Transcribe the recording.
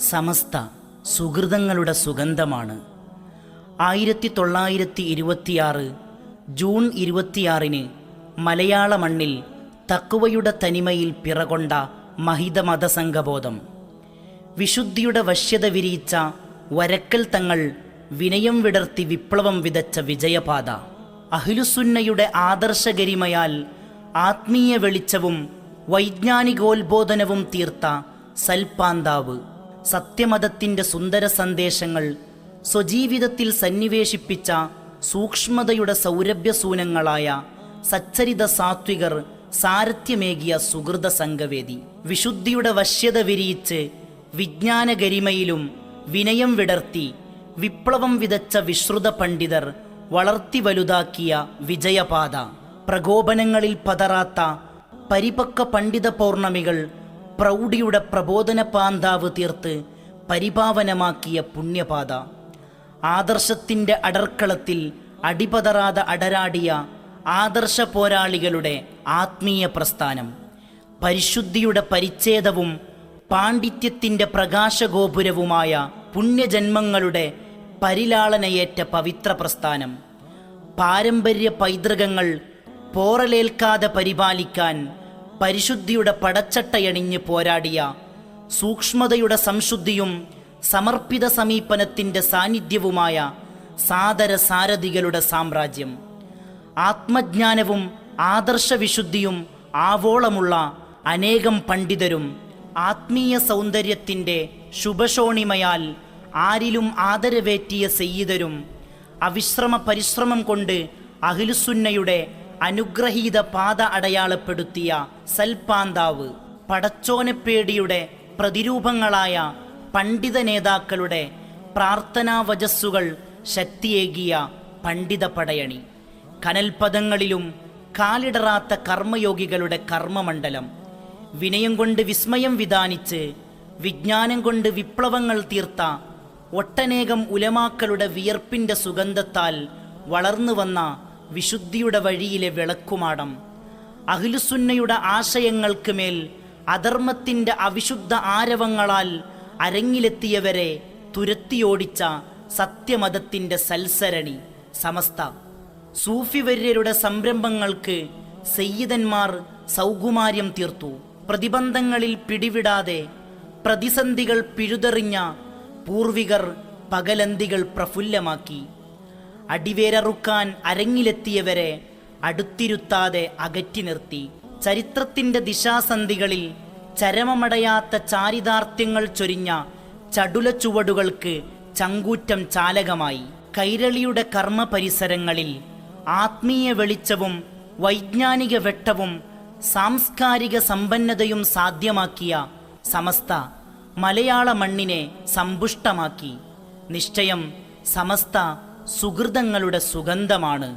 സമസ്ത സുഹൃതങ്ങളുടെ സുഗന്ധമാണ്. ആയിരത്തി തൊള്ളായിരത്തി ഇരുപത്തിയാറ് ജൂൺ ഇരുപത്തിയാറിന് മലയാള മണ്ണിൽ തക്കുവയുടെ തനിമയിൽ പിറകൊണ്ട മഹിത മതസംഘബോധം വിശുദ്ധിയുടെ വശ്യത വിരിയിച്ച വരക്കൽ തങ്ങൾ വിനയം വിടർത്തി വിപ്ലവം വിതച്ച വിജയപാത. അഹിലുസുന്നയുടെ ആദർശഗരിമയാൽ ആത്മീയ വെളിച്ചവും വൈജ്ഞാനികോത്ബോധനവും തീർത്ത സൽപാന്താവ്. സത്യമതത്തിന്റെ സുന്ദര സന്ദേശങ്ങൾ സ്വജീവിതത്തിൽ സന്നിവേശിപ്പിച്ച സൂക്ഷ്മതയുടെ സൗരഭ്യസൂനങ്ങളായ സച്ചരിത സാത്വികർ സാരഥ്യമേകിയ സുഹൃത സംഘവേദി. വിശുദ്ധിയുടെ വശ്യത വിരിയിച്ച് വിജ്ഞാനഗരിമയിലും വിനയം വിടർത്തി വിപ്ലവം വിതച്ച വിശ്രുത പണ്ഡിതർ വളർത്തി വലുതാക്കിയ വിജയപാത. പ്രകോപനങ്ങളിൽ പതറാത്ത പരിപക്വ പണ്ഡിത പൗർണമികൾ പ്രൗഢിയുടെ പ്രബോധന പാന്താവ് തീർത്ത് പരിപാവനമാക്കിയ പുണ്യപാത. ആദർശത്തിന്റെ അടർക്കളത്തിൽ അടിപതറാതെ അടരാടിയ ആദർശ പോരാളികളുടെ ആത്മീയ പ്രസ്ഥാനം. പരിശുദ്ധിയുടെ പരിച്ഛേദവും പാണ്ഡിത്യത്തിന്റെ പ്രകാശഗോപുരവുമായ പുണ്യജന്മങ്ങളുടെ പരിലാളനയേറ്റ പവിത്ര പ്രസ്ഥാനം. പാരമ്പര്യ പൈതൃകങ്ങൾ പോറലേൽക്കാതെ പരിപാലിക്കാൻ പരിശുദ്ധിയുടെ പടച്ചട്ടയണിഞ്ഞ് പോരാടിയ സൂക്ഷ്മതയുടെ സംശുദ്ധിയും സമർപ്പിത സമീപനത്തിന്റെ സാന്നിധ്യവുമായ സാദര സാരഥികളുടെ സാമ്രാജ്യം. ആത്മജ്ഞാനവും ആദർശവിശുദ്ധിയും ആവോളമുള്ള അനേകം പണ്ഡിതരും ആത്മീയ സൗന്ദര്യത്തിന്റെ ശുഭശോണിമയാൽ ആരിലും ആദരവേറ്റിയ സെയ്യിതരും അവിശ്രമ പരിശ്രമം കൊണ്ട് അഹിലുസുന്നയുടെ അനുഗ്രഹീത പാത അടയാളപ്പെടുത്തിയ സൽപാന്താവ് പടച്ചോനപ്പേടിയുടെ പ്രതിരൂപങ്ങളായ പണ്ഡിത നേതാക്കളുടെ പ്രാർത്ഥനാ വജസ്സുകൾ ശക്തിയേകിയ പണ്ഡിത പടയണി. കനൽപദങ്ങളിലും കാലിടറാത്ത കർമ്മയോഗികളുടെ കർമ്മമണ്ഡലം. വിനയം കൊണ്ട് വിസ്മയം വിധാനിച്ച് വിജ്ഞാനം കൊണ്ട് വിപ്ലവങ്ങൾ തീർത്ത ഒട്ടനേകം ഉലമാക്കളുടെ വിയർപ്പിന്റെ സുഗന്ധത്താൽ വളർന്നു വന്ന വിശുദ്ധിയുടെ വഴിയിലെ വിളക്കുമാടം. അഖിലുസുന്നയുടെ ആശയങ്ങൾക്ക് മേൽ അധർമ്മത്തിന്റെ അവിശുദ്ധ ആരവങ്ങളാൽ അരങ്ങിലെത്തിയവരെ തുരത്തിയോടിച്ച സത്യമതത്തിന്റെ സൽസരണി സമസ്ത. സൂഫിവര്യരുടെ സംരംഭങ്ങൾക്ക് സയ്യിദന്മാർ സൗകുമാര്യം തീർത്തു. പ്രതിബന്ധങ്ങളിൽ പിടിവിടാതെ പ്രതിസന്ധികൾ പിഴുതെറിഞ്ഞ പൂർവികർ പകലന്തികൾ പ്രഫുല്ലമാക്കി. അടിവേരറുക്കാൻ അരങ്ങിലെത്തിയവരെ അടുത്തിരുത്താതെ അകറ്റി നിർത്തി. ചരിത്രത്തിന്റെ ദിശാസന്ധികളിൽ ചരമമടയാത്ത ചാരിതാർത്ഥ്യങ്ങൾ ചൊരിഞ്ഞ ചടുല ചുവടുകൾക്ക് ചങ്കൂറ്റം ചാലകമായി. കൈരളിയുടെ കർമ്മ പരിസരങ്ങളിൽ ആത്മീയ വെളിച്ചവും വൈജ്ഞാനിക വെട്ടവും സാംസ്കാരിക സമ്പന്നതയും സാധ്യമാക്കിയ സമസ്ത മലയാള മണ്ണിനെ സമ്പുഷ്ടമാക്കി. നിശ്ചയം സമസ്ത സുഹൃതങ്ങളുടെ സുഗന്ധമാണ്